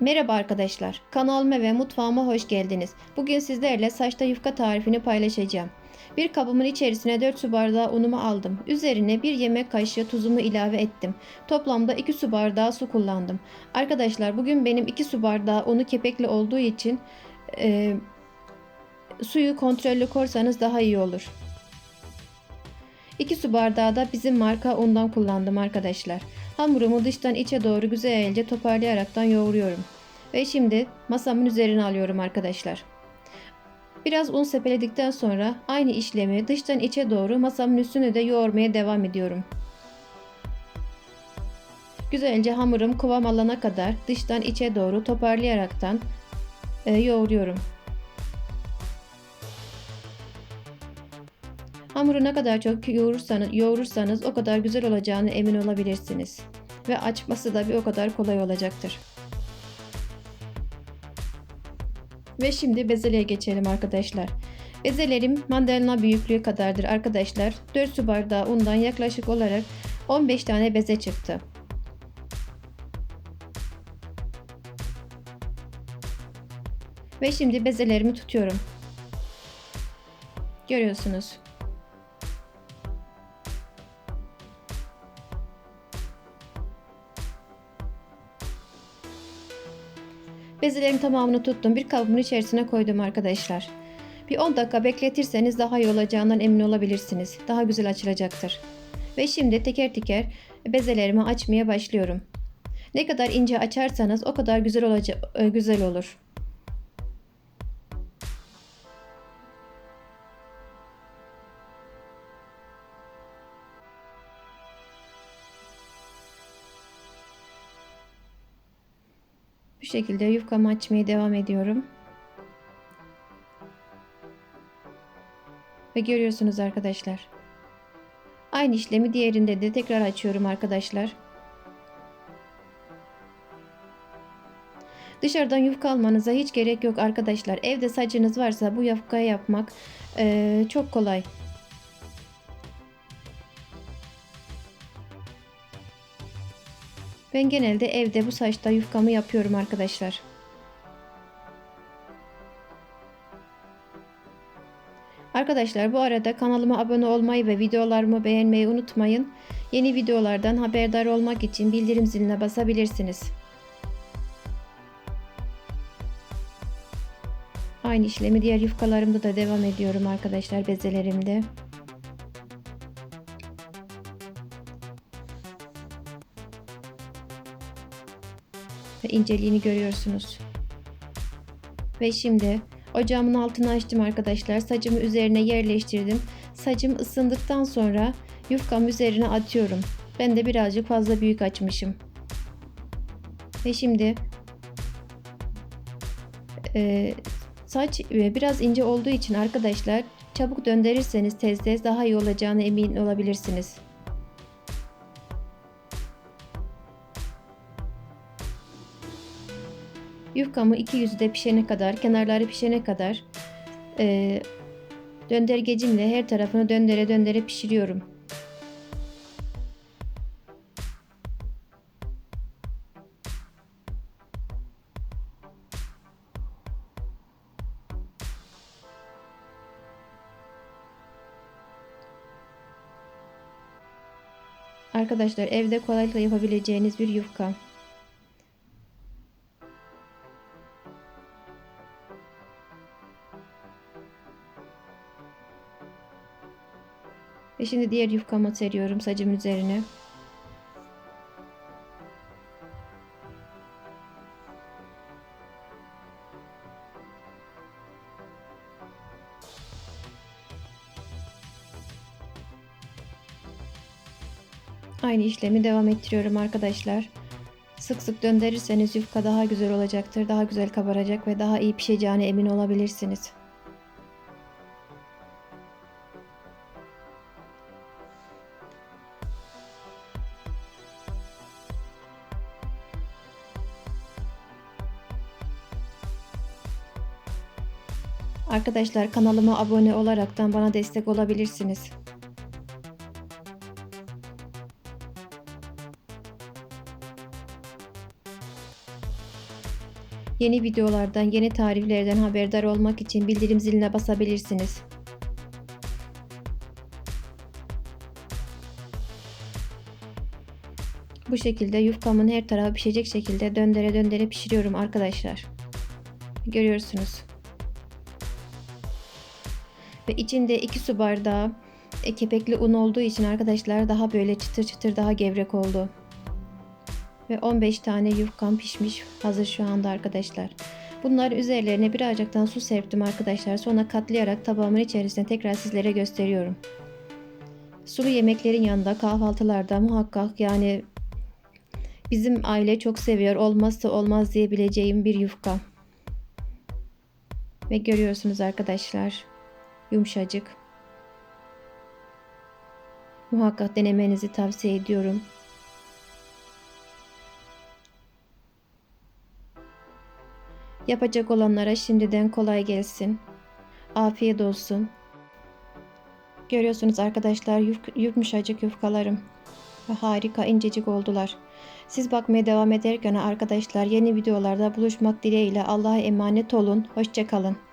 Merhaba arkadaşlar. Kanalıma ve mutfağıma hoş geldiniz. Bugün sizlerle saçta yufka tarifini paylaşacağım. Bir kabımın içerisine 4 su bardağı unumu aldım. Üzerine 1 yemek kaşığı tuzumu ilave ettim. Toplamda 2 su bardağı su kullandım. Arkadaşlar bugün benim 2 su bardağı unu kepekli olduğu için e, suyu kontrollü korsanız daha iyi olur. 2 su bardağı da bizim marka undan kullandım arkadaşlar. Hamurumu dıştan içe doğru güzelce toparlayaraktan yoğuruyorum. Ve şimdi masamın üzerine alıyorum arkadaşlar. Biraz un sepeledikten sonra aynı işlemi dıştan içe doğru masamın üstüne de yoğurmaya devam ediyorum. Güzelce hamurum kıvam alana kadar dıştan içe doğru toparlayaraktan e, yoğuruyorum. Hamuru ne kadar çok yoğurursanız, yoğurursanız o kadar güzel olacağını emin olabilirsiniz. Ve açması da bir o kadar kolay olacaktır. Ve şimdi bezelye geçelim arkadaşlar. Bezelerim mandalina büyüklüğü kadardır arkadaşlar. 4 su bardağı undan yaklaşık olarak 15 tane beze çıktı. Ve şimdi bezelerimi tutuyorum. Görüyorsunuz. Bezelerin tamamını tuttum. Bir kabımın içerisine koydum arkadaşlar. Bir 10 dakika bekletirseniz daha iyi olacağından emin olabilirsiniz. Daha güzel açılacaktır. Ve şimdi teker teker bezelerimi açmaya başlıyorum. Ne kadar ince açarsanız o kadar güzel olacak güzel olur. Bu şekilde yufkamı açmaya devam ediyorum. Ve görüyorsunuz arkadaşlar. Aynı işlemi diğerinde de tekrar açıyorum arkadaşlar. Dışarıdan yufka almanıza hiç gerek yok arkadaşlar. Evde sacınız varsa bu yufkayı yapmak e, çok kolay. Ben genelde evde bu saçta yufkamı yapıyorum arkadaşlar. Arkadaşlar bu arada kanalıma abone olmayı ve videolarımı beğenmeyi unutmayın. Yeni videolardan haberdar olmak için bildirim ziline basabilirsiniz. Aynı işlemi diğer yufkalarımda da devam ediyorum arkadaşlar bezelerimde. İnceliğini görüyorsunuz. Ve şimdi ocağımın altını açtım arkadaşlar. Sacımı üzerine yerleştirdim. Sacım ısındıktan sonra yufkamı üzerine atıyorum. Ben de birazcık fazla büyük açmışım. Ve şimdi e, saç e, biraz ince olduğu için arkadaşlar çabuk döndürürseniz tez tez daha iyi olacağını emin olabilirsiniz. Yufkamı iki yüzü de pişene kadar, kenarları pişene kadar e, döndürgecimle her tarafını döndere döndere pişiriyorum. Arkadaşlar evde kolaylıkla yapabileceğiniz bir yufka. Ve şimdi diğer yufkamı seriyorum sacımın üzerine. Aynı işlemi devam ettiriyorum arkadaşlar. Sık sık döndürürseniz yufka daha güzel olacaktır. Daha güzel kabaracak ve daha iyi pişeceğine emin olabilirsiniz. Arkadaşlar kanalıma abone olaraktan bana destek olabilirsiniz. Yeni videolardan, yeni tariflerden haberdar olmak için bildirim ziline basabilirsiniz. Bu şekilde yufkamın her tarafı pişecek şekilde döndere döndere pişiriyorum arkadaşlar. Görüyorsunuz. İçinde 2 su bardağı e, kepekli un olduğu için arkadaşlar daha böyle çıtır çıtır daha gevrek oldu. Ve 15 tane yufkam pişmiş hazır şu anda arkadaşlar. Bunlar üzerlerine birazcıktan su serptim arkadaşlar. Sonra katlayarak tabağımın içerisine tekrar sizlere gösteriyorum. Sulu yemeklerin yanında kahvaltılarda muhakkak yani bizim aile çok seviyor. Olmazsa olmaz diyebileceğim bir yufka. Ve görüyorsunuz arkadaşlar yumuşacık. Muhakkak denemenizi tavsiye ediyorum. Yapacak olanlara şimdiden kolay gelsin. Afiyet olsun. Görüyorsunuz arkadaşlar yuf, yumuşacık yufkalarım. Harika incecik oldular. Siz bakmaya devam ederken arkadaşlar yeni videolarda buluşmak dileğiyle Allah'a emanet olun. Hoşçakalın.